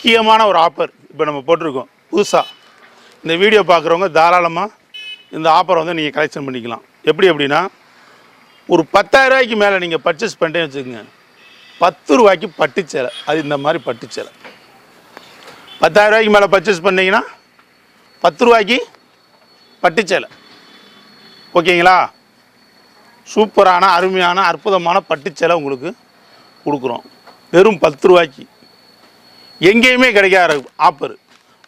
முக்கியமான ஒரு ஆஃபர் இப்போ நம்ம போட்டிருக்கோம். புதுசாக இந்த வீடியோ பார்க்குறவங்க தாராளமாக இந்த ஆஃபரை வந்து நீங்கள் கலெக்ஷன் பண்ணிக்கலாம். எப்படி அப்படின்னா ஒரு பத்தாயிரரூவாய்க்கு மேலே நீங்கள் பர்ச்சேஸ் பண்ணிட்டேன்னு வச்சுக்கோங்க. பத்து ரூபாய்க்கு பட்டு சேலை. அது இந்த மாதிரி பட்டு சேலை. மேலே பர்ச்சேஸ் பண்ணீங்கன்னா பத்து ரூபாய்க்கு பட்டு சேலை. ஓகேங்களா? சூப்பரான அருமையான அற்புதமான பட்டு சேலை உங்களுக்கு கொடுக்குறோம். வெறும் பத்து ரூபாய்க்கு. எங்கேயுமே கிடைக்காத ஆப்பர்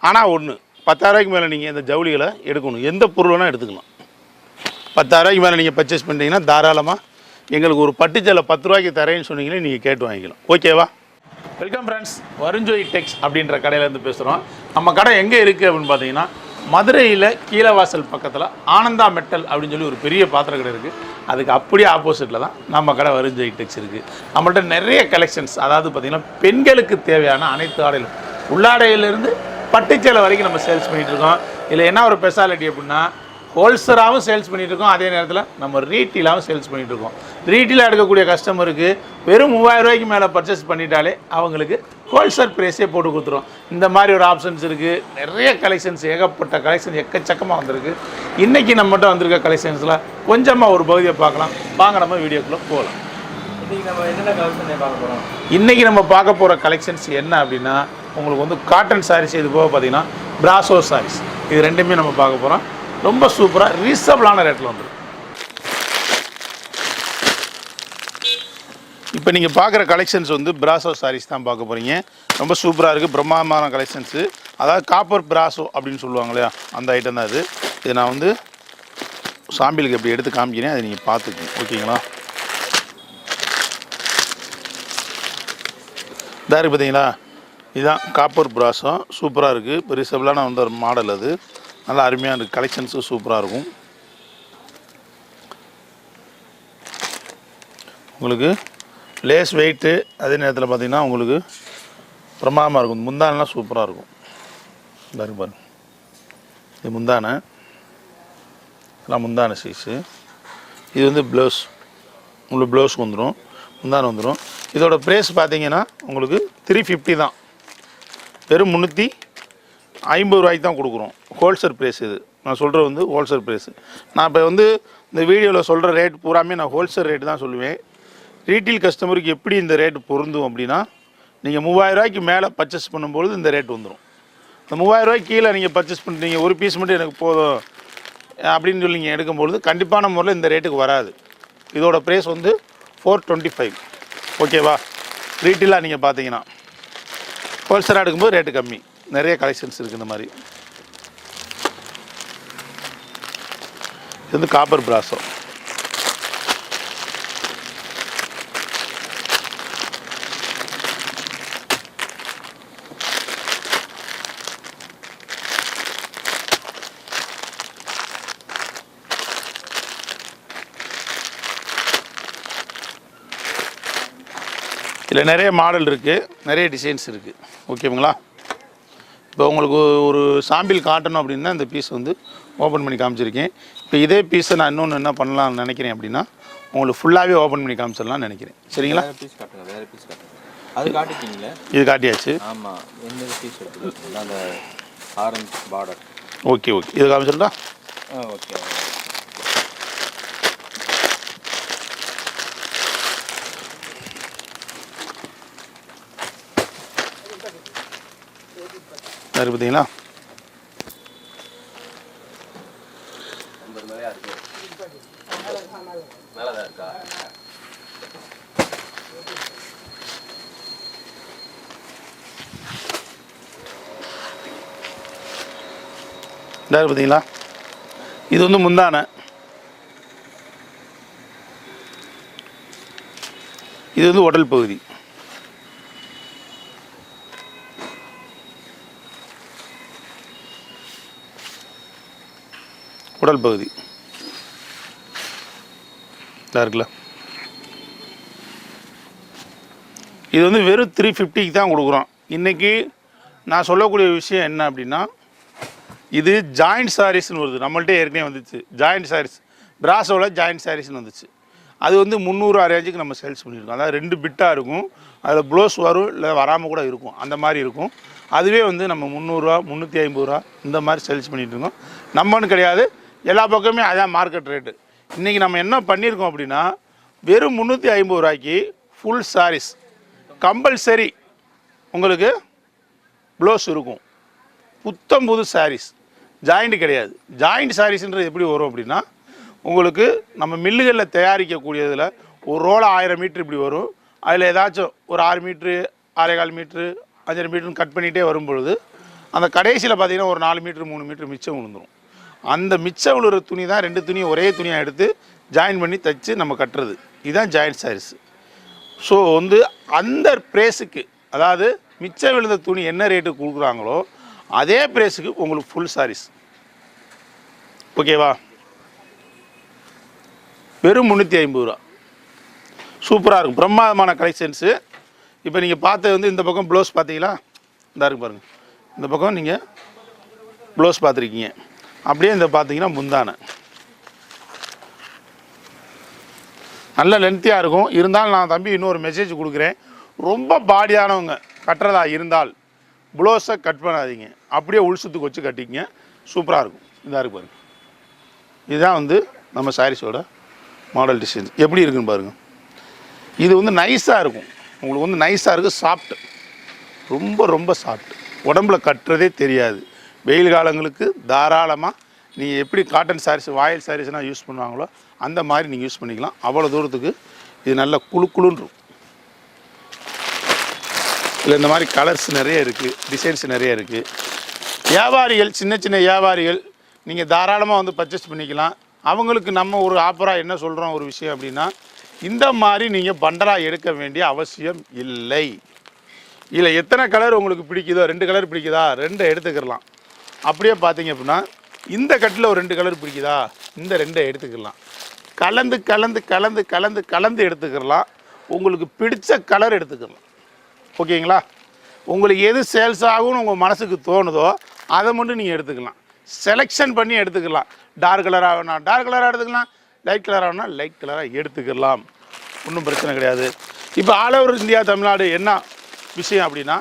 ஆனால் ஒன்று பத்தாயிரரூபாய்க்கு மேலே நீங்கள் இந்த ஜவுளிகளை எடுக்கணும். எந்த பொருள் வேணால் எடுத்துக்கலாம். பத்தாயிரரூபாய்க்கு மேலே நீங்கள் பர்ச்சேஸ் பண்ணிட்டீங்கன்னா தாராளமாக எங்களுக்கு ஒரு பட்டுச்சலை பத்து ரூபாய்க்கு தரேன்னு சொன்னீங்கன்னா நீங்கள் கேட்டு வாங்கிக்கலாம். ஓகேவா வெல்கம் ஃப்ரெண்ட்ஸ் வருஞ்சோய் டெக்ஸ் அப்படின்ற கடையிலேருந்து பேசுகிறோம் நம்ம கடை எங்கே இருக்குது அப்படின்னு பார்த்தீங்கன்னா மதுரையில் கீழவாசல் பக்கத்தில் ஆனந்தா மெட்டல் அப்படின்னு சொல்லி ஒரு பெரிய பாத்திர கடை இருக்குது அதுக்கு அப்படியே ஆப்போசிட்டில் தான் நம்ம கடை வருஞ்சோய் டெக்ஸ் இருக்குது நம்மள்ட்ட நிறைய கலெக்ஷன்ஸ் அதாவது பார்த்திங்கன்னா பெண்களுக்கு தேவையான அனைத்து ஆடைகளும். உள்ளாடையிலேருந்து பட்டுச்சேலை வரைக்கும் நம்ம சேல்ஸ் பண்ணிகிட்டு இருக்கோம். இதில் என்ன ஒரு ஸ்பெஷாலிட்டி அப்படின்னா ஹோல்சராகவும் சேல்ஸ் பண்ணிட்டு இருக்கோம். அதே நேரத்தில் நம்ம ரீட்டீலாகவும் சேல்ஸ் பண்ணிட்டு இருக்கோம். ரீட்டீலாக எடுக்கக்கூடிய கஸ்டமருக்கு வெறும் மூவாயிரம் ரூபாய்க்கு மேலே பர்ச்சேஸ் பண்ணிட்டாலே அவங்களுக்கு ஹோல்சேல் ப்ரைஸே போட்டு கொடுத்துரும். இந்த மாதிரி ஒரு ஆப்ஷன்ஸ் இருக்குது நிறைய கலெக்ஷன்ஸ் ஏகப்பட்ட கலெக்ஷன் எக்கச்சக்கமாக வந்திருக்கு. இன்றைக்கி நம்மகிட்ட வந்திருக்க கலெக்ஷன்ஸில் கொஞ்சமாக ஒரு பகுதியை பார்க்கலாம். வாங்க நம்ம வீடியோக்குள்ளே போகலாம் இன்னைக்கு நம்ம என்னென்ன கலெக்ஷன் பார்க்க போறோம்? இன்றைக்கி நம்ம பார்க்க போகிற கலெக்ஷன்ஸ் என்ன அப்படின்னா உங்களுக்கு வந்து காட்டன் சாரீஸ் இது போக பார்த்தீங்கன்னா பிராசோ சாரீஸ் இது ரெண்டுமே நம்ம பார்க்க போகிறோம் ரொம்ப சூப்பராக ரீசனபிளான ரேட்டில் வந்துடும் இப்போ நீங்கள் பார்க்குற கலெக்ஷன்ஸ் வந்து பிராசோ சாரீஸ் தான் பார்க்க போகிறீங்க ரொம்ப சூப்பராக இருக்குது பிரம்மாண்டமான கலெக்ஷன்ஸு அதாவது காப்பர் பிராசோ அப்படின்னு சொல்லுவாங்க இல்லையா? அந்த ஐட்டம் தான் இது. இது நான் வந்து சாம்பிளுக்கு எப்படி எடுத்து காமிக்கிறேன் அதை நீங்கள் பார்த்துக்கணும் ஓகேங்களா? இதாக இருக்குது பார்த்தீங்களா இதுதான் காப்பர் பிராசம் சூப்பராக இருக்குது இப்போ ரிசபிளான வந்து ஒரு மாடல் அது. நல்லா அருமையாக இருக்குது கலெக்ஷன்ஸும் சூப்பராக இருக்கும். உங்களுக்கு லேஸ் வெயிட்டு அதே நேரத்தில் பார்த்தீங்கன்னா உங்களுக்கு பிரமாதமாக இருக்கும். முந்தானெலாம் சூப்பராக இருக்கும். இதா இருக்கு பாருங்க. இது முந்தானை. இதெல்லாம் முந்தானை சைஸு இது வந்து ப்ளவுஸ் உங்களுக்கு ப்ளவுஸ் வந்துடும் முந்தானை வந்துடும் இதோட ப்ரைஸ் பார்த்தீங்கன்னா உங்களுக்கு த்ரீ ஃபிஃப்டி தான். வெறும் முந்நூற்றி ஐம்பது ரூபாய்க்கு தான் கொடுக்குறோம். ஹோல்சேல் ப்ரைஸ் இது. நான் சொல்கிறது வந்து ஹோல்சேல் ப்ரைஸ் நான் இப்போ வந்து இந்த வீடியோவில் சொல்கிற ரேட் பூராமே நான் ஹோல்சேல் ரேட்டு தான் சொல்லுவேன். ரீட்டெயில் கஸ்டமருக்கு எப்படி இந்த ரேட் பொருந்தும் அப்படின்னா நீங்கள் மூவாயிரரூவாய்க்கு மேலே பர்ச்சேஸ் பண்ணும்பொழுது இந்த ரேட் வந்துடும் இந்த மூவாயிரரூவாய்க்கு கீழே நீங்கள் பர்ச்சேஸ் பண்ணுறீங்க ஒரு பீஸ் மட்டும் எனக்கு போதும் அப்படின்னு சொல்லி நீங்கள் எடுக்கும்பொழுது கண்டிப்பான முறையில் இந்த ரேட்டுக்கு வராது. இதோட ப்ரைஸ் வந்து ஃபோர் டுவெண்ட்டி ஃபைவ் ஓகேவா ரீட்டெயிலாக நீங்கள் பார்த்தீங்கன்னா ஹோல்சேலாக எடுக்கும்போது ரேட்டு கம்மி. நிறைய கலெக்ஷன்ஸ் இருக்குது இந்த மாதிரி. இது வந்து காப்பர் பிராசோ இதில் நிறைய மாடல் இருக்குது நிறைய டிசைன்ஸ் இருக்குது ஓகேங்களா இப்போ உங்களுக்கு ஒரு சாம்பிள் காட்டணும் அப்படின்னா இந்த பீஸ் வந்து ஓப்பன் பண்ணி காமிச்சிருக்கேன். இப்போ இதே பீஸை நான் இன்னொன்று என்ன பண்ணலாம்னு நினைக்கிறேன் அப்படின்னா உங்களுக்கு ஃபுல்லாகவே ஓப்பன் பண்ணி காமிச்சிடலாம்னு நினைக்கிறேன். சரிங்களா? பீஸ் காட்டுங்க வேற பீஸ் காட்டுங்க. அது காட்டிட்டீங்களே? இது காட்டியாச்சு. ஆமா எந்த பீஸ் எடுத்து அந்த ஆரஞ்சு பார்டர் ஓகே ஓகே. இது காமிச்சிடலா ஆ ஓகே. பாரு பார்த்தீங்களா பார்த்தீங்களா இது வந்து முந்தானை. இது வந்து உடல் பகுதி. உடல் பகுதி. இருக்குல்ல? இது வந்து வெறும் த்ரீ ஃபிஃப்டிக்கு தான் கொடுக்குறோம். இன்றைக்கி நான் சொல்லக்கூடிய விஷயம் என்ன அப்படின்னா இது ஜாயிண்ட் சாரீஸ்னு வருது. நம்மள்ட்ட ஏற்கனவே வந்துச்சு. ஜாயிண்ட் சாரீஸ் பிராசோவில் ஜாயிண்ட் சாரீஸ்னு வந்துச்சு. அது வந்து முந்நூறு ரேஞ்சுக்கு நம்ம சேல்ஸ் பண்ணியிருக்கோம். அதாவது ரெண்டு பிட்டாக இருக்கும். அதில் ப்ளவுஸ் வரும் இல்லை வராமல் கூட இருக்கும். அந்த மாதிரி இருக்கும். அதுவே வந்து நம்ம முந்நூறுரூவா முந்நூற்றி ஐம்பது ரூபா இந்த மாதிரி சேல்ஸ் பண்ணிகிட்டு இருக்கோம் நம்மன்னு கிடையாது. எல்லா பக்கமே அதான் மார்க்கெட் ரேட்டு இன்றைக்கி நம்ம என்ன பண்ணியிருக்கோம் அப்படின்னா வெறும் முந்நூற்றி ஐம்பது ரூபாய்க்கு ஃபுல் சாரீஸ் கம்பல்சரி உங்களுக்கு ப்ளவுஸ் இருக்கும். புத்தம் புது சாரீஸ் ஜாயிண்ட் கிடையாது. ஜாயிண்ட் சாரீஸ்ன்றது எப்படி வரும் அப்படின்னா உங்களுக்கு நம்ம மில்லுகளில் தயாரிக்கக்கூடியதில் ஒரு ரோல் ஆயிரம் மீட்ரு இப்படி வரும். அதில் ஏதாச்சும் ஒரு ஆறு மீட்ரு ஆறேகால் மீட்ரு அஞ்சரை மீட்ருன்னு கட் பண்ணிகிட்டே வரும்பொழுது அந்த கடைசியில் பார்த்தீங்கன்னா ஒரு நாலு மீட்ரு மூணு மீட்ரு மிச்சம் விழுந்துடும் அந்த மிச்சம் விழுற துணி தான் ரெண்டு துணியும் ஒரே துணியாக எடுத்து ஜாயின் பண்ணி தைச்சு நம்ம கட்டுறது. இதுதான் ஜாயிண்ட் சாரீஸ் ஸோ வந்து அந்த ப்ரேஸுக்கு அதாவது மிச்சம் விழுந்த துணி என்ன ரேட்டு கொடுக்குறாங்களோ அதே ப்ரைஸுக்கு உங்களுக்கு ஃபுல் சாரீஸ் ஓகேவா வெறும் முந்நூற்றி ஐம்பது ரூபா. சூப்பராக இருக்கும். பிரம்மாதமான கலெக்ஷன்ஸு இப்போ நீங்கள் பார்த்தது வந்து இந்த பக்கம் ப்ளவுஸ் பார்த்தீங்களா? இதாக இருக்கு பாருங்கள் இந்த பக்கம் நீங்கள் ப்ளவுஸ் பார்த்துருக்கீங்க. அப்படியே இந்த பார்த்தீங்கன்னா முந்தானை. நல்ல லென்த்தியாக இருக்கும். இருந்தாலும் நான் தம்பி இன்னொரு மெசேஜ் கொடுக்குறேன். ரொம்ப பாடியானவங்க கட்டுறதா இருந்தால் ப்ளவுஸை கட் பண்ணாதீங்க. அப்படியே உள்சுத்துக்கு வச்சு கட்டிக்கங்க. சூப்பராக இருக்கும். இதாக இருக்கு பாருங்கள் இதுதான் வந்து நம்ம சாரீஸோட மாடல் டிசைன்ஸ் எப்படி இருக்குன்னு பாருங்கள் இது வந்து நைஸாக இருக்கும். உங்களுக்கு வந்து நைஸாக இருக்குது சாஃப்ட் ரொம்ப ரொம்ப சாஃப்ட் உடம்புல கட்டுறதே தெரியாது. வெயில் காலங்களுக்கு தாராளமாக நீங்கள் எப்படி காட்டன் சாரீஸ் வாயில் சாரீஸ்னால் யூஸ் பண்ணுவாங்களோ அந்த மாதிரி நீங்கள் யூஸ் பண்ணிக்கலாம். அவ்வளோ தூரத்துக்கு இது நல்ல குளு குளுன்னு இதில் இந்த மாதிரி கலர்ஸ் நிறைய இருக்குது டிசைன்ஸ் நிறைய இருக்குது வியாபாரிகள் சின்ன சின்ன வியாபாரிகள் நீங்கள் தாராளமாக வந்து பர்ச்சேஸ் பண்ணிக்கலாம். அவங்களுக்கு நம்ம ஒரு ஆஃபராக என்ன சொல்கிறோம் ஒரு விஷயம் அப்படின்னா இந்த மாதிரி நீங்கள் பண்டலாக எடுக்க வேண்டிய அவசியம் இல்லை. இதில் எத்தனை கலர் உங்களுக்கு பிடிக்குதோ ரெண்டு கலர் பிடிக்குதா ரெண்டை எடுத்துக்கிறலாம் அப்படியே பார்த்தீங்க அப்படின்னா இந்த கட்டில் ஒரு ரெண்டு கலர் பிடிக்குதா? இந்த ரெண்டை எடுத்துக்கலாம். கலந்து கலந்து கலந்து கலந்து கலந்து எடுத்துக்கிடலாம் உங்களுக்கு பிடிச்ச கலர் எடுத்துக்கலாம். ஓகேங்களா? உங்களுக்கு எது சேல்ஸ் ஆகும்னு உங்கள் மனசுக்கு தோணுதோ அதை மட்டும் நீங்கள் எடுத்துக்கலாம். செலெக்ஷன் பண்ணி எடுத்துக்கலாம். டார்க் கலராக வேணா டார்க் கலராக எடுத்துக்கலாம். லைட் கலராக வேணா லைட் கலராக எடுத்துக்கலாம். ஒன்றும் பிரச்சனை கிடையாது. இப்போ ஆல் ஓவர் இந்தியா தமிழ்நாடு என்ன விஷயம் அப்படின்னா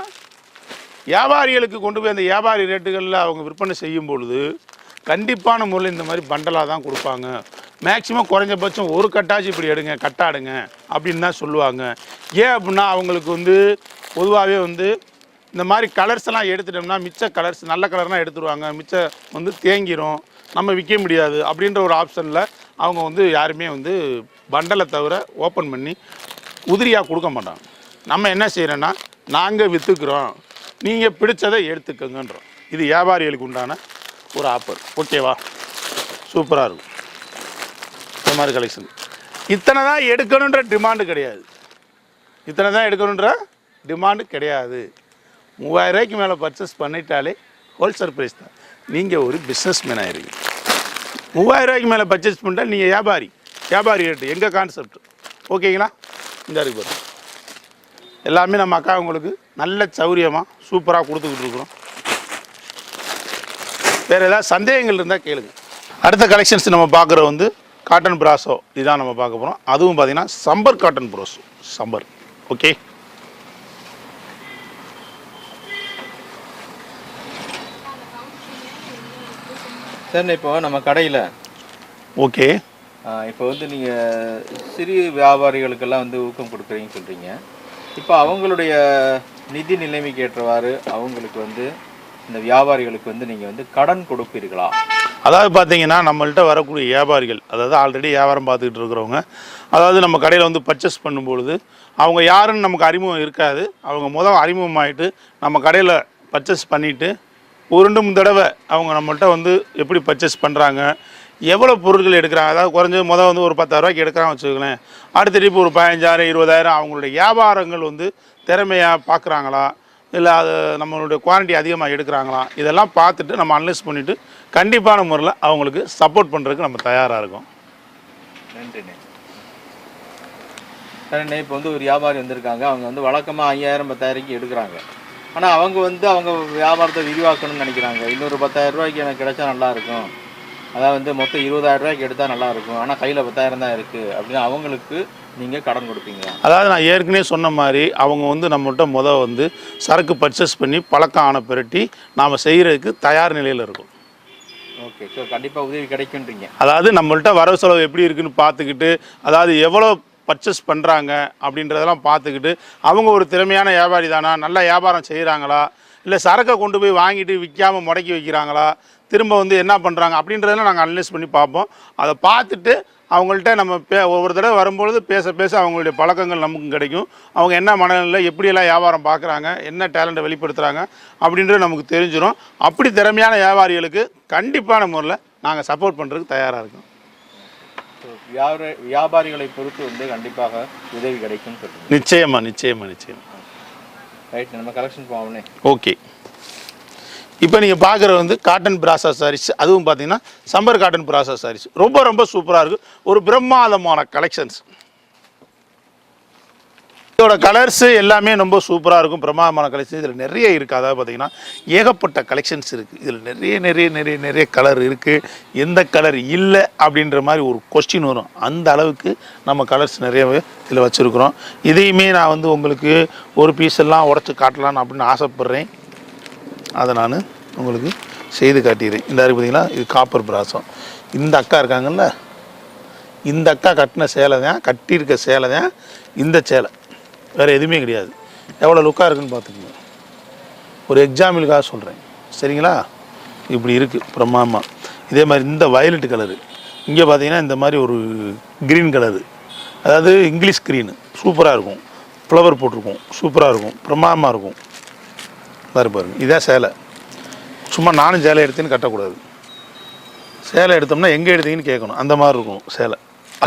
வியாபாரிகளுக்கு கொண்டு போய் அந்த வியாபாரி ரேட்டுகளில் அவங்க விற்பனை செய்யும் பொழுது கண்டிப்பான முறையில் இந்த மாதிரி பண்டலாக தான் கொடுப்பாங்க. மேக்ஸிமம் குறைஞ்சபட்சம் ஒரு கட்டாச்சு இப்படி எடுங்க கட்டாடுங்க அப்படின்னு தான் சொல்லுவாங்க. ஏன் அப்படின்னா அவங்களுக்கு வந்து பொதுவாகவே வந்து இந்த மாதிரி கலர்ஸ் எல்லாம் எடுத்துட்டோம்னா மிச்ச கலர்ஸ் நல்ல கலர்னால் எடுத்துருவாங்க. மிச்சம் வந்து தேங்கிரும் நம்ம விற்க முடியாது அப்படின்ற ஒரு ஆப்ஷனில் அவங்க வந்து யாருமே வந்து பண்டலை தவிர ஓப்பன் பண்ணி உதிரியாக கொடுக்க மாட்டாங்க. நம்ம என்ன செய்கிறோன்னா நாங்கள் விற்றுக்குறோம் நீங்கள் பிடிச்சதை எடுத்துக்கங்கன்றோம். இது வியாபாரிகளுக்கு உண்டான ஒரு ஆஃபர் ஓகேவா சூப்பராக இருக்கும். இந்த மாதிரி கலெக்ஷன் இத்தனை தான் எடுக்கணுன்ற டிமாண்டு கிடையாது. இத்தனை தான் எடுக்கணுன்ற டிமாண்டு கிடையாது. மூவாயிரம் ரூபாய்க்கு மேலே பர்ச்சேஸ் பண்ணிட்டாலே ஹோல்சேல் ப்ரைஸ் தான். நீங்கள் ஒரு பிஸ்னஸ் மேன் ஆயிருங்க மூவாயிரம் ரூபாய்க்கு மேலே பர்ச்சேஸ் பண்ணிட்டால் நீங்கள் வியாபாரி. வியாபாரி ரேட்டு எங்கள் கான்செப்ட் ஓகேங்களா இந்த இருக்கு எல்லாமே நம்ம அக்கா உங்களுக்கு நல்ல சௌரியமாக சூப்பராக கொடுத்துக்கிட்டு இருக்கிறோம். வேறு ஏதாவது சந்தேகங்கள் இருந்தால் கேளுங்க. அடுத்த கலெக்ஷன்ஸ் நம்ம பார்க்குற வந்து காட்டன் பிராசோ இதுதான் நம்ம பார்க்க போகிறோம் அதுவும் பார்த்தீங்கன்னா சம்பர் காட்டன் ப்ரோஸோ சம்பர். ஓகே சார் இப்போ நம்ம கடையில் ஓகே இப்போ வந்து நீங்கள் சிறிய வியாபாரிகளுக்கெல்லாம் வந்து ஊக்கம் கொடுக்குறீங்கன்னு சொல்கிறீங்க இப்போ அவங்களுடைய நிதி நிலைமைக்கு ஏற்றவாறு அவங்களுக்கு வந்து இந்த வியாபாரிகளுக்கு வந்து நீங்கள் வந்து கடன் கொடுப்பீர்களா? அதாவது பார்த்தீங்கன்னா நம்மள்கிட்ட வரக்கூடிய வியாபாரிகள் அதாவது ஆல்ரெடி வியாபாரம் பார்த்துக்கிட்டு இருக்கிறவங்க அதாவது நம்ம கடையில் வந்து பர்ச்சேஸ் பண்ணும்பொழுது அவங்க யாருன்னு நமக்கு அறிமுகம் இருக்காது. அவங்க முதல் அறிமுகமாயிட்டு நம்ம கடையில் பர்ச்சேஸ் பண்ணிவிட்டு ஒரு ரெண்டு மூணு தடவை அவங்க நம்மள்கிட்ட வந்து எப்படி பர்ச்சேஸ் பண்ணுறாங்க எவ்வளோ பொருட்கள் எடுக்கிறாங்க? அதாவது குறைஞ்சது முதல் வந்து ஒரு பத்தாயிரரூவாய்க்கு எடுக்கிறாங்க வச்சுக்கோங்களேன். அடுத்த ட்ரிப் ஒரு பதினஞ்சாயிரம் இருபதாயிரம் அவங்களுடைய வியாபாரங்கள் வந்து திறமையாக பார்க்குறாங்களா இல்லை அது நம்மளுடைய குவாலிட்டி அதிகமாக எடுக்கிறாங்களா? இதெல்லாம் பார்த்துட்டு நம்ம அனலைஸ் பண்ணிவிட்டு கண்டிப்பான முறையில் அவங்களுக்கு சப்போர்ட் பண்ணுறதுக்கு நம்ம தயாராக இருக்கோம். நன்றிண்ணே சரிண்ணே இப்போ வந்து ஒரு வியாபாரி வந்திருக்காங்க. அவங்க வந்து வழக்கமாக ஐயாயிரம் பத்தாயிரம்க்கு எடுக்கிறாங்க. ஆனால் அவங்க வந்து அவங்க வியாபாரத்தை விரிவாக்கணும்னு நினைக்கிறாங்க. இன்னொரு பத்தாயிரம் ரூபாய்க்கு எனக்கு கிடைச்சா நல்லாயிருக்கும் அதாவது வந்து மொத்தம் இருபதாயிரம் ரூபாய்க்கு எடுத்தால் நல்லா இருக்கும் ஆனால் கையில் பத்தாயிரம் தான் இருக்குது அப்படின்னு அவங்களுக்கு நீங்கள் கடன் கொடுப்பீங்களா அதாவது நான் ஏற்கனவே சொன்ன மாதிரி அவங்க வந்து நம்மள்ட்ட முத வந்து சரக்கு பர்ச்சேஸ் பண்ணி பழக்கம் ஆன பிறட்டி நாம் செய்கிறதுக்கு தயார் நிலையில் இருக்கும். ஓகே ஸோ கண்டிப்பாக உதவி கிடைக்குன்றீங்க அதாவது நம்மள்ட்ட வரவு செலவு எப்படி இருக்குன்னு பார்த்துக்கிட்டு அதாவது எவ்வளோ பர்ச்சேஸ் பண்ணுறாங்க அப்படின்றதெல்லாம் பார்த்துக்கிட்டு அவங்க ஒரு திறமையான வியாபாரி தானா? நல்ல வியாபாரம் செய்கிறாங்களா இல்லை சரக்கை கொண்டு போய் வாங்கிட்டு விற்காம முடக்கி வைக்கிறாங்களா? திரும்ப வந்து என்ன பண்ணுறாங்க அப்படின்றதெல்லாம் நாங்கள் அனலைஸ் பண்ணி பார்ப்போம். அதை பார்த்துட்டு அவங்கள்ட்ட நம்ம பே ஒவ்வொரு தடவை வரும்பொழுது பேச பேச அவங்களுடைய பழக்கங்கள் நமக்கும் கிடைக்கும். அவங்க என்ன மனநிலை எப்படியெல்லாம் வியாபாரம் பார்க்குறாங்க? என்ன டேலண்ட்டை வெளிப்படுத்துகிறாங்க அப்படின்றது நமக்கு தெரிஞ்சிடும் அப்படி திறமையான வியாபாரிகளுக்கு கண்டிப்பான முறையில் நாங்கள் சப்போர்ட் பண்ணுறதுக்கு தயாராக இருக்கோம். வியாபாரிகளை பொறுத்து வந்து கண்டிப்பாக உதவி கிடைக்கும்னு சொல்லுங்கள் நிச்சயமா நிச்சயமா நிச்சயம். ரைட் நம்ம கலெக்ஷன் போவோம்னே. ஓகே இப்போ நீங்கள் பார்க்குறது வந்து காட்டன் பிராசா சாரீஸ் அதுவும் பார்த்தீங்கன்னா சம்பர் காட்டன் பிராசா சாரீஸ் ரொம்ப ரொம்ப சூப்பராக இருக்குது ஒரு பிரம்மாதமான கலெக்ஷன்ஸ் இதோட கலர்ஸு எல்லாமே ரொம்ப சூப்பராக இருக்கும். பிரமாதமான கலெக்ஷன் இதில் நிறைய இருக்குது அதாவது பார்த்தீங்கன்னா ஏகப்பட்ட கலெக்ஷன்ஸ் இருக்குது இதில் நிறைய நிறைய நிறைய நிறைய கலர் இருக்குது எந்த கலர் இல்லை அப்படின்ற மாதிரி ஒரு கொஸ்டின் வரும். அந்த அளவுக்கு நம்ம கலர்ஸ் நிறையவே இதில் வச்சுருக்குறோம். இதையுமே நான் வந்து உங்களுக்கு ஒரு பீஸ் எல்லாம் உடச்சி காட்டலான்னு அப்படின்னு ஆசைப்பட்றேன். அதை நான் உங்களுக்கு செய்து காட்டிடுறேன். இந்த இருக்கு பார்த்தீங்களா இது காப்பர் பிராசம் இந்த அக்கா இருக்காங்கல்ல? இந்த அக்கா கட்டின சேலை தான் கட்டியிருக்க சேலை தான் இந்த சேலை. வேறு எதுவுமே கிடையாது. எவ்வளோ லுக்காக இருக்குன்னு பார்த்துக்கோங்க. ஒரு எக்ஸாம்பிளுக்காக சொல்கிறேன் சரிங்களா? இப்படி இருக்குது பிரம்மாமா இதே மாதிரி இந்த வயலட் கலரு இங்கே பார்த்தீங்கன்னா இந்த மாதிரி ஒரு க்ரீன் கலரு அதாவது இங்கிலீஷ் க்ரீனு சூப்பராக இருக்கும். ஃப்ளவர் போட்டிருக்கும். சூப்பராக இருக்கும். பிரமாதமாக இருக்கும். பாரு பாருங்க. இதான் சேலை. சும்மா நானும் சேலை எடுத்தேன்னு கட்டக்கூடாது. சேலை எடுத்தோம்னா எங்கே எடுத்தீங்கன்னு கேட்கணும். அந்த மாதிரி இருக்கும் சேலை.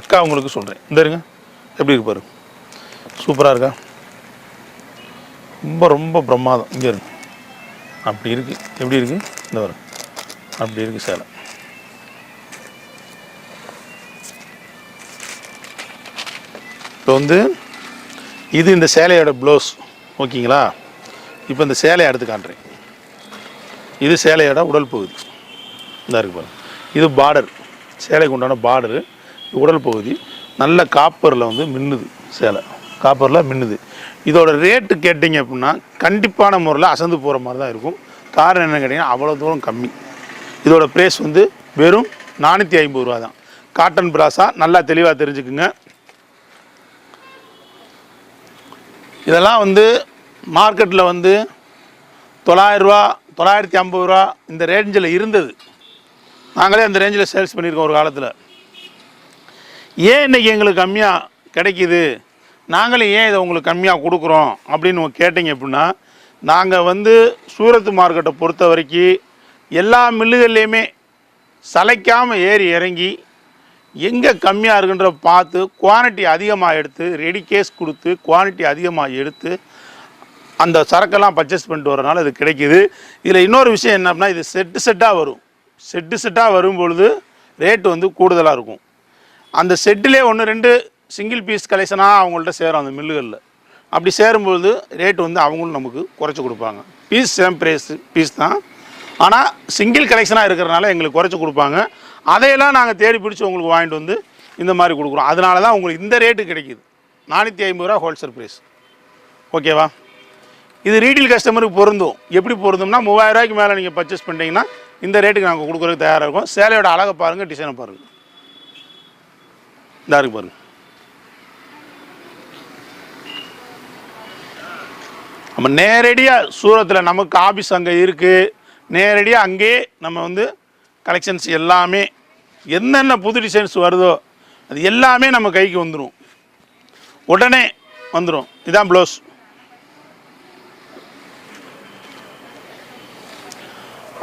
அக்கா உங்களுக்கு சொல்கிறேன் இந்த இருங்க எப்படி இருக்கு சூப்பராக இருக்கா? ரொம்ப ரொம்ப பிரமாதம். இங்கே இருக்கு. அப்படி இருக்குது எப்படி இருக்கு? இந்த வரும் அப்படி இருக்கு சேலை. இப்போ வந்து இது இந்த சேலையோட ப்ளவுஸ் ஓகேங்களா? இப்போ இந்த சேலையை எடுத்து காட்டுறேன் இது சேலையோட உடல் பகுதி. இதாக இருக்கு பாருங்கள் இது பார்டர் சேலைக்கு உண்டான பார்டரு உடல் பகுதி. நல்ல காப்பரில் வந்து மின்னுது சேலை. காப்பரில் மின்னுது. இதோட ரேட்டு கேட்டிங்க அப்படின்னா கண்டிப்பான முறையில் அசந்து போகிற மாதிரி தான் இருக்கும். காரணம் என்னென்னு கேட்டிங்கன்னா அவ்வளோ தூரம் கம்மி. இதோட ப்ரைஸ் வந்து வெறும் நானூற்றி ஐம்பது ரூபா தான். காட்டன் பிராஸா நல்லா தெளிவாக தெரிஞ்சுக்குங்க. இதெல்லாம் வந்து மார்க்கெட்டில் வந்து தொள்ளாயிரரூவா தொள்ளாயிரத்தி ஐம்பது ரூபா இந்த ரேஞ்சில் இருந்தது. நாங்களே அந்த ரேஞ்சில் சேல்ஸ் பண்ணியிருக்கோம் ஒரு காலத்தில். ஏன் இன்றைக்கி எங்களுக்கு கம்மியாக கிடைக்கிது? நாங்களும் ஏன் இதை உங்களுக்கு கம்மியாக கொடுக்குறோம் அப்படின்னு கேட்டிங்க அப்படின்னா நாங்கள் வந்து சூரத்து மார்க்கெட்டை பொறுத்த வரைக்கும் எல்லா மில்லுகள்லேயுமே சளைக்காமல் ஏறி இறங்கி எங்கே கம்மியாக இருக்குன்ற பார்த்து குவான்டிட்டி அதிகமாக எடுத்து ரெடி கேஸ் கொடுத்து குவான்டிட்டி அதிகமாக எடுத்து அந்த சரக்கெல்லாம் பர்ச்சேஸ் பண்ணிட்டு வரனால இது கிடைக்கிது. இதில் இன்னொரு விஷயம் என்ன அப்படின்னா இது செட்டு செட்டாக வரும். செட்டு செட்டாக வரும் பொழுது ரேட்டு வந்து கூடுதலாக இருக்கும். அந்த செட்டிலே ஒன்று ரெண்டு சிங்கிள் பீஸ் கலெக்ஷனாக அவங்கள்ட்ட சேரும் அந்த மில்லுகளில். அப்படி சேரும்பொழுது ரேட் வந்து அவங்களும் நமக்கு குறைச்சி கொடுப்பாங்க. பீஸ் சேம் ப்ரைஸ் பீஸ் தான். ஆனால் சிங்கிள் கலெக்ஷனாக இருக்கிறனால எங்களுக்கு குறைச்சி கொடுப்பாங்க. அதையெல்லாம் நாங்கள் தேடி பிடிச்சி உங்களுக்கு வாங்கிட்டு வந்து இந்த மாதிரி கொடுக்குறோம். அதனால தான் உங்களுக்கு இந்த ரேட்டு கிடைக்கிது. நானூற்றி ஐம்பது ரூபா ஹோல்சேல் ப்ரைஸ் ஓகேவா இது ரீட்டெயில் கஸ்டமருக்கு பொருந்தும். எப்படி பொருந்தும்னா மூவாயிரம் ரூபாய்க்கு மேலே நீங்கள் பர்ச்சேஸ் பண்ணிட்டீங்கன்னா இந்த ரேட்டுக்கு நாங்கள் கொடுக்குறதுக்கு தயாராக இருக்கும். சேலையோட அழகை பாருங்கள் டிசைனை பாருங்கள் இந்த இருக்கு நம்ம நேரடியாக சூரத்தில் நமக்கு ஆஃபீஸ் அங்கே இருக்குது நேரடியாக அங்கேயே நம்ம வந்து கலெக்ஷன்ஸ் எல்லாமே என்னென்ன புது டிசைன்ஸ் வருதோ அது எல்லாமே நம்ம கைக்கு வந்துடும் உடனே வந்துடும் இதான் ப்ளவுஸ்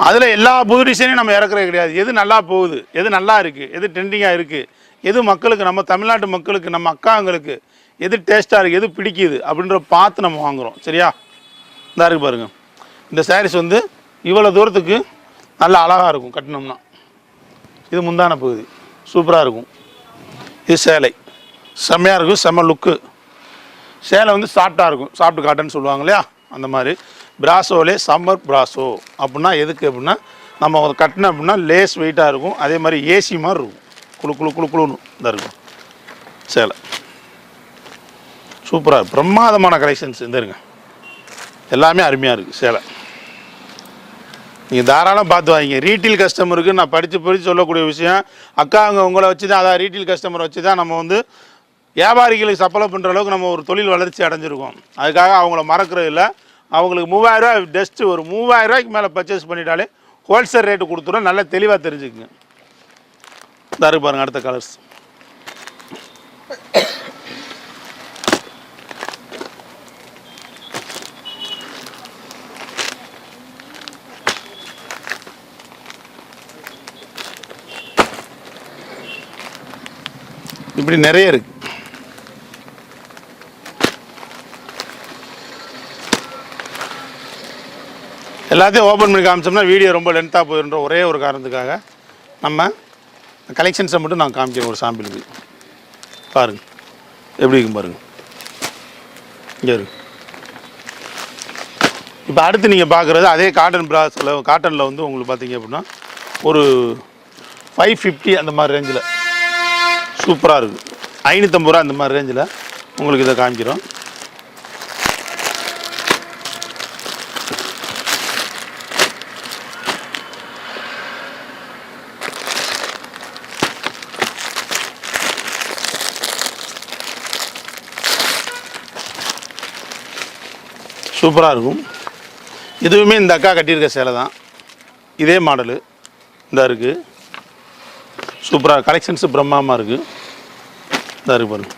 அதில் எல்லா புது டிசைனையும் நம்ம இறக்குறது கிடையாது. எது நல்லா போகுது? எது நல்லா இருக்குது எது ட்ரெண்டிங்காக இருக்குது எது மக்களுக்கு நம்ம தமிழ்நாட்டு மக்களுக்கு நம்ம அக்காங்களுக்கு எது டேஸ்ட்டாக இருக்குது எது பிடிக்குது அப்படின்ற பார்த்து நம்ம வாங்குகிறோம் சரியா? இந்த இருக்குது பாருங்கள் இந்த சாரீஸ் வந்து இவ்வளோ தூரத்துக்கு நல்ல அழகாக இருக்கும் கட்டினோம்னா. இது முந்தான பகுதி. சூப்பராக இருக்கும். இது சேலை. செம்மையாக இருக்கும் செம்ம லுக்கு சேலை வந்து சாஃப்டாக இருக்கும். சாஃப்ட் காட்டன் சொல்லுவாங்க இல்லையா? அந்த மாதிரி. பிராசோலே சம்மர் பிராசோ அப்படின்னா எதுக்கு அப்படின்னா நம்ம அதை கட்டினோம் அப்படின்னா லேஸ் வெயிட்டாக இருக்கும். அதே மாதிரி ஏசி மாதிரி இருக்கும். குளு குளு குளு குளுன்னு இதாக இருக்கும் சேலை. சூப்பராக பிரமாதமான கலெக்ஷன்ஸ் இந்த இருங்க. எல்லாமே அருமையாக இருக்குது சேலை. நீங்கள் தாராளம் பார்த்து வாங்கிங்க. ரீட்டைல் கஸ்டமருக்கு நான் படித்து படித்து சொல்லக்கூடிய விஷயம் அக்கா அவங்க உங்களை வச்சு தான் அதாவது ரீட்டைல் கஸ்டமரை வச்சு தான் நம்ம வந்து வியாபாரிகளுக்கு சப்ளை பண்ணுற அளவுக்கு நம்ம ஒரு தொழில் வளர்ச்சி அடைஞ்சிருக்கோம். அதுக்காக அவங்கள மறக்கிறது இல்லை. அவங்களுக்கு மூவாயிரரூவா ஜஸ்ட்டு ஒரு மூவாயிரரூவாய்க்கு மேலே பர்ச்சேஸ் பண்ணிட்டாலே ஹோல்சேல் ரேட்டு கொடுத்துரும். நல்லா தெளிவாக தெரிஞ்சுக்குங்க. தரு பாருங்கள் அடுத்த கலர்ஸ் இப்படி நிறைய இருக்கு. எல்லாத்தையும் ஓப்பன் பண்ணி காமிச்சோம்னா வீடியோ ரொம்ப லென்த்தாக போயிடுன்ற ஒரே ஒரு காரணத்துக்காக நம்ம கலெக்ஷன்ஸை மட்டும் நான் காமிக்கிறேன் ஒரு சாம்பிளுக்கு பாருங்க. எப்படி இருக்கும் பாருங்க. இங்கே இருக்கு. இப்போ அடுத்து நீங்கள் பார்க்குறது அதே காட்டன் பிராஸில் காட்டனில் வந்து உங்களுக்கு பார்த்தீங்க அப்படின்னா ஒரு ஃபைவ் ஃபிஃப்டி அந்த மாதிரி ரேஞ்சில் சூப்பராக இருக்குது ஐநூற்றம்பது ரூபா அந்த மாதிரி ரேஞ்சில் உங்களுக்கு இதை காமிக்கிறோம். சூப்பராக இருக்கும். இதுவுமே இந்த அக்கா கட்டியிருக்க சேலை தான். இதே மாடலு. இந்த இருக்குது சூப்பராக கலெக்ஷன்ஸு பிரம்மாண்டமாக இருக்குது இதாக இருக்கு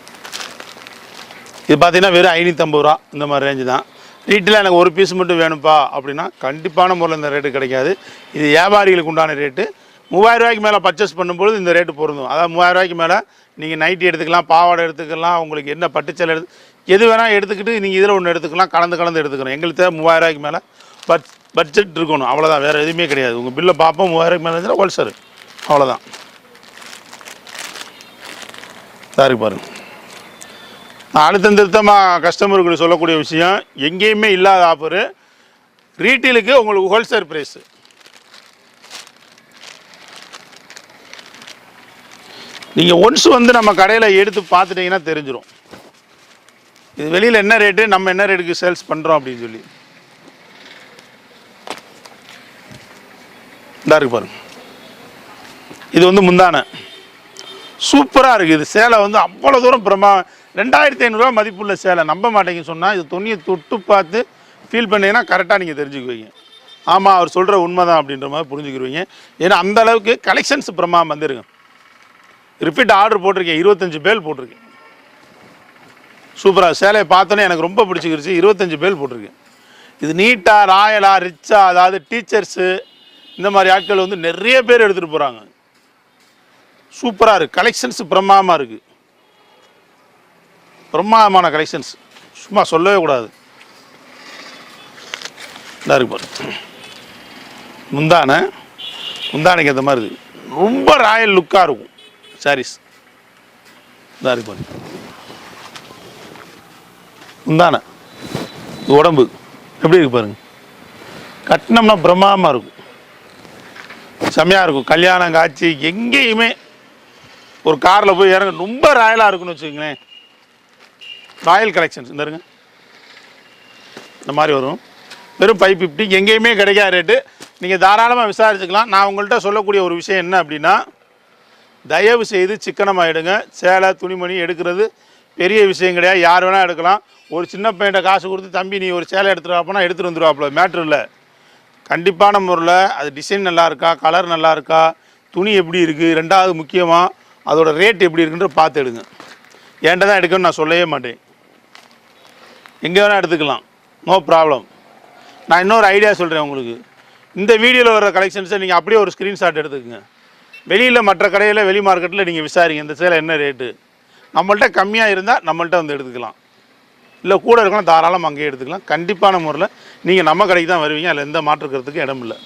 இது பார்த்தீங்கன்னா வெறும் ஐநூற்றம்பது ரூபா இந்த மாதிரி ரேஞ்சு தான். ரீட்டில் எனக்கு ஒரு பீஸ் மட்டும் வேணும்ப்பா அப்படின்னா கண்டிப்பான முறையில் இந்த ரேட்டு கிடைக்காது. இது வியாபாரிகளுக்கு உண்டான ரேட்டு மூவாயிரம் ரூபாய்க்கு மேலே பர்ச்சேஸ் பண்ணும்போது இந்த ரேட்டு பொருந்தும். அதாவது மூவாயிரம் ரூபாய்க்கு மேலே நீங்கள் நைட்டி எடுத்துக்கலாம் பாவாடை எடுத்துக்கலாம் உங்களுக்கு என்ன பட்டுச்சல் எடுத்து எது வேணால் எடுத்துக்கிட்டு நீங்கள் இதில் ஒன்று எடுத்துக்கலாம் கலந்து கலந்து எடுத்துக்கணும் எங்களுக்கு தேவை மூவாயிரம் ரூபாய்க்கு மேலே பட் பட்ஜெட் இருக்கணும். அவ்வளோதான் வேறு எதுவுமே கிடையாது. உங்கள் பில்லை பார்ப்போம் மூவாயிரம் மேலே இருந்தால் ஹோல்சேல் அவ்வளோதான் சாரி பாருங்கள் அழுத்தம் திருத்தமாக கஸ்டமருக்கு சொல்லக்கூடிய விஷயம் எங்கேயுமே இல்லாத ஆஃபரு ரீட்டெயிலுக்கு உங்களுக்கு ஹோல்சேல் ப்ரைஸு நீங்கள் ஒன்ஸ் வந்து நம்ம கடையில் எடுத்து பார்த்துட்டிங்கன்னா தெரிஞ்சிடும் இது வெளியில் என்ன ரேட்டு நம்ம என்ன ரேட்டுக்கு சேல்ஸ் பண்ணுறோம் அப்படின்னு சொல்லி. இதாக இருக்கு பாருங்க. இது வந்து முந்தானை. சூப்பராக இருக்குது. இது சேலை வந்து அவ்வளோ தூரம் பிரமா ரெண்டாயிரத்தி ஐநூறுரூவா மதிப்புள்ள சேலை. நம்ப மாட்டேங்க சொன்னால் இது துணியை தொட்டு பார்த்து ஃபீல் பண்ணீங்கன்னா கரெக்டாக நீங்கள் தெரிஞ்சுக்குவீங்க. ஆமாம் அவர் சொல்கிற உண்மை தான் அப்படின்ற மாதிரி புரிஞ்சுக்கிடுவீங்க ஏன்னா அந்த அளவுக்கு கலெக்ஷன்ஸ் பிரமா வந்துருங்க. ரிப்பீட் ஆர்டர் போட்டிருக்கேன். இருபத்தஞ்சி பேல் போட்டிருக்கேன். சூப்பராக சேலையை பார்த்தோன்னே எனக்கு ரொம்ப பிடிச்சிக்கிருச்சு. இருபத்தஞ்சு பேல் போட்டிருக்கேன். இது நீட்டாக ராயலாக ரிச்சாக அதாவது டீச்சர்ஸு இந்த மாதிரி ஆட்கள் வந்து நிறைய பேர் எடுத்துகிட்டு போகிறாங்க சூப்பராக இருக்குது கலெக்ஷன்ஸ் பிரம்மாதமாக இருக்குது பிரம்மாதமான கலெக்ஷன்ஸ் சும்மா சொல்லவே கூடாது. இதாக இருக்கு பாரு. முந்தானை முந்தானைக்கு ஏற்ற மாதிரி இருக்குது ரொம்ப ராயல் லுக்காக இருக்கும். சாரீஸ் இதாக இருக்கு பாரு. முந்தானை உடம்பு. எப்படி இருக்கு பாருங்க. கட்டினோம்னா பிரம்மாதமாக இருக்கும். செம்மையாக இருக்கும். கல்யாணம் காட்சி எங்கேயுமே ஒரு காரில் போய் இறங்க ரொம்ப ராயலாக இருக்குன்னு வச்சுக்கோங்களேன். ராயல் கலெக்ஷன்ஸ் இந்த இருங்க இந்த மாதிரி வரும். வெறும் ஃபைவ் ஃபிஃப்டி எங்கேயுமே கிடைக்காத ரேட்டு நீங்கள் தாராளமாக விசாரிச்சுக்கலாம். நான் உங்கள்கிட்ட சொல்லக்கூடிய ஒரு விஷயம் என்ன அப்படின்னா தயவு செய்து சிக்கனமாகிடுங்க சேலை துணிமணி எடுக்கிறது பெரிய விஷயம் கிடையாது. யார் வேணால் எடுக்கலாம். ஒரு சின்ன பையன்ட்ட காசு கொடுத்து தம்பி நீ ஒரு சேலை எடுத்துருவாப்போனா வாப்பனா எடுத்துகிட்டு வந்துருவாப்புல மேட்ரு இல்லை. கண்டிப்பான முறையில் அது டிசைன் நல்லா இருக்கா? கலர் நல்லா இருக்கா? துணி எப்படி இருக்குது ரெண்டாவது முக்கியமாக அதோட ரேட் எப்படி இருக்குன்ற பார்த்து எடுங்க. என்கிட்ட தான் எடுக்கணும்னு நான் சொல்லவே மாட்டேன். எங்கே வேணால் எடுத்துக்கலாம். நோ ப்ராப்ளம் நான் இன்னொரு ஐடியா சொல்கிறேன் உங்களுக்கு. இந்த வீடியோவில் வர கலெக்ஷன்ஸை நீங்கள் அப்படியே ஒரு ஸ்க்ரீன்ஷாட் எடுத்துக்கோங்க. வெளியில் மற்ற கடையில் வெளி மார்க்கெட்டில் நீங்கள் விசாரிங்க இந்த சேலை என்ன ரேட்டு நம்மள்ட்ட கம்மியாக இருந்தால் நம்மள்ட்ட வந்து எடுத்துக்கலாம். இல்லை கூட இருக்கலாம் தாராளம் அங்கேயே எடுத்துக்கலாம். கண்டிப்பான முறையில் நீங்கள் நம்ம கடைக்கு தான் வருவீங்க. அதில் எந்த மாற்றுக்கிறதுக்கு இடம் இல்லை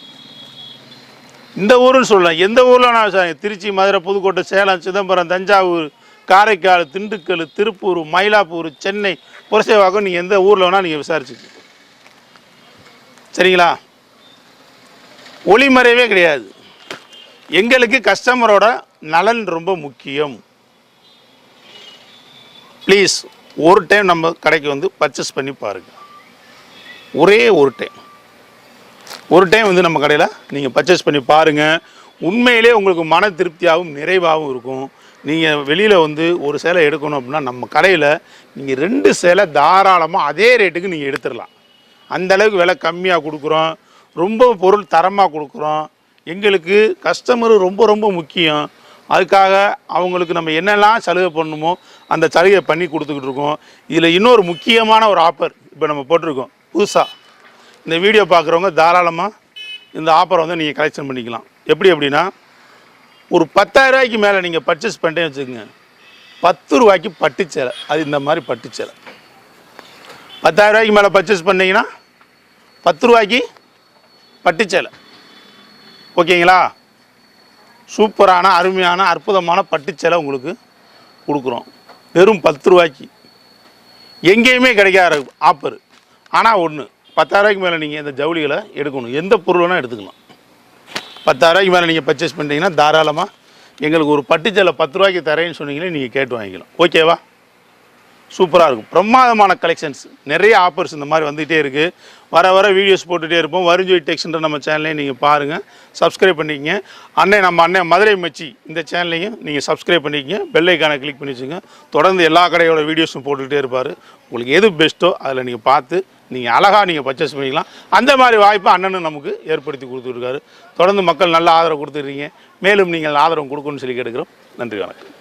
இந்த ஊருன்னு சொல்லலாம். எந்த ஊரில் நான் விசாரி- திருச்சி மதுரை புதுக்கோட்டை சேலம் சிதம்பரம் தஞ்சாவூர் காரைக்கால் திண்டுக்கல் திருப்பூர் மயிலாப்பூர் சென்னை புரசேவாக்கம் நீங்கள் எந்த ஊரில் வேணால் நீங்கள் விசாரிச்சுக்க சரிங்களா? ஒளிமறைவே கிடையாது. எங்களுக்கு கஸ்டமரோட நலன் ரொம்ப முக்கியம். ப்ளீஸ் ஒரு டைம் நம்ம கடைக்கு வந்து பர்ச்சேஸ் பண்ணி பாருங்கள் ஒரே ஒரு டைம் ஒரு டைம் வந்து நம்ம கடையில் நீங்கள் பர்ச்சேஸ் பண்ணி பாருங்கள் உண்மையிலே உங்களுக்கு மன திருப்தியாகவும் நிறைவாகவும் இருக்கும். நீங்கள் வெளியில் வந்து ஒரு சேலை எடுக்கணும் அப்படின்னா நம்ம கடையில் நீங்கள் ரெண்டு சேலை தாராளமாக அதே ரேட்டுக்கு நீங்கள் எடுத்துடலாம். அந்த அளவுக்கு விலை கம்மியாக கொடுக்குறோம். ரொம்ப பொருள் தரமாக கொடுக்குறோம். எங்களுக்கு கஸ்டமரு ரொம்ப ரொம்ப முக்கியம். அதுக்காக அவங்களுக்கு நம்ம என்னெல்லாம் சலுகை பண்ணணுமோ அந்த சலுகையை பண்ணி கொடுத்துக்கிட்டு இருக்கோம். இதில் இன்னொரு முக்கியமான ஒரு ஆஃபர் இப்போ நம்ம போட்டிருக்கோம். புதுசாக இந்த வீடியோ பார்க்குறவங்க தாராளமாக இந்த ஆஃபரை வந்து நீங்கள் கலெக்ஷன் பண்ணிக்கலாம். எப்படி அப்படின்னா ஒரு பத்தாயிரரூவாய்க்கு மேலே நீங்கள் பர்ச்சேஸ் பண்ணிட்டேன்னு வச்சுக்கோங்க. பத்து ரூபாய்க்கு பட்டு சேலை அது இந்த மாதிரி பட்டு சேலை மேலே பர்ச்சேஸ் பண்ணிங்கன்னா பத்து ரூபாய்க்கு பட்டு சேலை ஓகேங்களா? சூப்பரான அருமையான அற்புதமான பட்டு சேலை உங்களுக்கு கொடுக்குறோம். வெறும் பத்து ரூபாய்க்கு. எங்கேயுமே கிடைக்காத ஆஃபர் ஆனால் ஒன்று பத்தாயிரரூபாய்க்கு மேலே நீங்கள் இந்த ஜவுளிகளை எடுக்கணும். எந்த பொருள் வேணால் எடுத்துக்கலாம். பத்தாயிரரூபாய்க்கு மேலே நீங்கள் பர்ச்சேஸ் பண்ணிட்டீங்கன்னா தாராளமாக எங்களுக்கு ஒரு பட்டுச்சலை பத்து ரூபாய்க்கு தரேன்னு சொன்னீங்களே நீங்கள் கேட்டு வாங்கிக்கலாம். ஓகேவா சூப்பராக இருக்கும். பிரமாதமான கலெக்ஷன்ஸ் நிறைய ஆஃபர்ஸ் இந்த மாதிரி வந்துகிட்டே இருக்குது வர வர வீடியோஸ் போட்டுகிட்டே இருப்போம். வருஞ்சொய் டெக்ஸ்ன்ற நம்ம சேனலையும் நீங்கள் பாருங்கள் சப்ஸ்கிரைப் பண்ணிக்கங்க. அண்ணன் நம்ம அண்ணன் மதுரை மச்சி இந்த சேனலையும் நீங்கள் சப்ஸ்கிரைப் பண்ணிக்கங்க. பெல்லைக்கானை கிளிக் பண்ணி வச்சுங்க தொடர்ந்து எல்லா கடையோட வீடியோஸும் போட்டுக்கிட்டே இருப்பார். உங்களுக்கு எது பெஸ்ட்டோ அதில் நீங்கள் பார்த்து நீங்கள் அழகாக நீங்கள் பர்ச்சேஸ் பண்ணிக்கலாம். அந்த மாதிரி வாய்ப்பை அண்ணனும் நமக்கு ஏற்படுத்தி கொடுத்துருக்காரு தொடர்ந்து மக்கள் நல்ல ஆதரவு கொடுத்துருக்கீங்க மேலும் நீங்கள் ஆதரவு கொடுக்கணும்னு சொல்லி கேட்குறோம் நன்றி வணக்கம்.